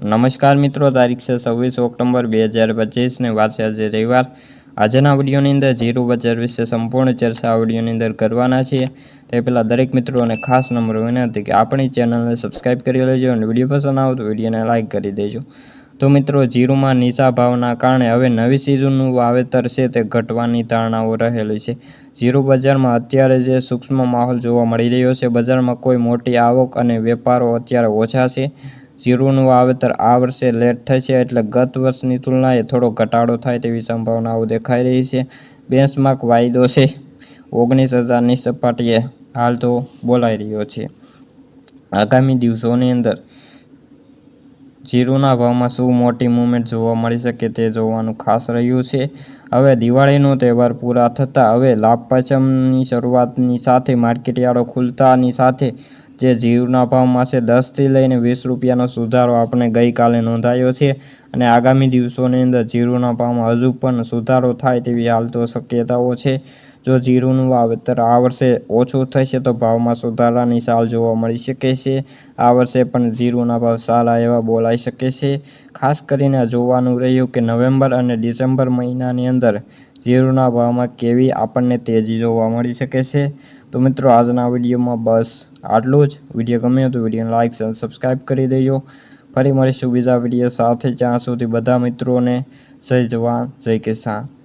નમસ્કાર મિત્રો, તારીખ છે છવ્વીસ ઓક્ટોબર બે હજાર પચીસને છે આજે રવિવાર. આજના વિડીયોની અંદર જીરો બજાર વિશે સંપૂર્ણ ચર્ચા આ અંદર કરવાના છીએ. તે પહેલાં દરેક મિત્રોને ખાસ નંબર વિનંતી કે આપણી ચેનલને સબસ્ક્રાઈબ કરી લેજો અને વીડિયો પસંદ આવે તો વિડીયોને લાઇક કરી દેજો. તો મિત્રો જીરુમાં નીચા ભાવના કારણે હવે નવી સિઝનનું વાવેતર છે તે ઘટવાની ધારણાઓ રહેલી છે. જીરુ બજારમાં અત્યારે જે સૂક્ષ્મ માહોલ જોવા મળી રહ્યો છે, બજારમાં કોઈ મોટી આવક અને વેપારો અત્યારે ઓછા છે. જીરુનું વાવેતર આ વર્ષે લેટ થશે એટલે ગત વર્ષની તુલનાએ થોડો ઘટાડો થાય તેવી સંભાવનાઓ દેખાઈ રહી છે. બેન્ચમાર્ક વાયદો છે. ઓગણીસ હજારની સપાટીએ હાલ તો બોલાઈ રહ્યો છે. આગામી દિવસોની અંદર જીરુના ભાવમાં શું મોટી મુવમેન્ટ જોવા મળી શકે તે જોવાનું ખાસ રહ્યું છે. હવે દિવાળીનો તહેવાર પૂરા થતાં હવે લાભ પંચમની શરૂઆતની સાથે માર્કેટયાર્ડો ખુલતાની સાથે જે જીવના ભાવમાં છે, દસથી લઈને વીસ રૂપિયાનો સુધારો આપણે ગઈકાલે નોંધાયો છે અને આગામી દિવસોની અંદર જીરુના ભાવમાં હજુ પણ સુધારો થાય તેવી હાલ તો શક્યતાઓ છે. જો જીરુનું વાવેતર આ વર્ષે ઓછું થશે તો ભાવમાં સુધારાની સાલ જોવા મળી શકે છે. આ વર્ષે પણ જીરુના ભાવ સારા એવા બોલાઈ શકે છે. ખાસ કરીને જોવાનું રહ્યું કે નવેમ્બર અને ડિસેમ્બર મહિનાની અંદર જીરુના ભાવમાં કેવી આપણને તેજી જોવા મળી શકે છે? તો મિત્રો, આજના વિડીયોમાં બસ આટલું જ. વીડિયો ગમ્યો તો વિડીયોને લાઇક અને સબસ્ક્રાઈબ કરી દેજો. ફરી મળીશું બીજા વીડિયો સાથે, જ્યાં સુધી બધા મિત્રોને જય જવાન, જય કિસાન.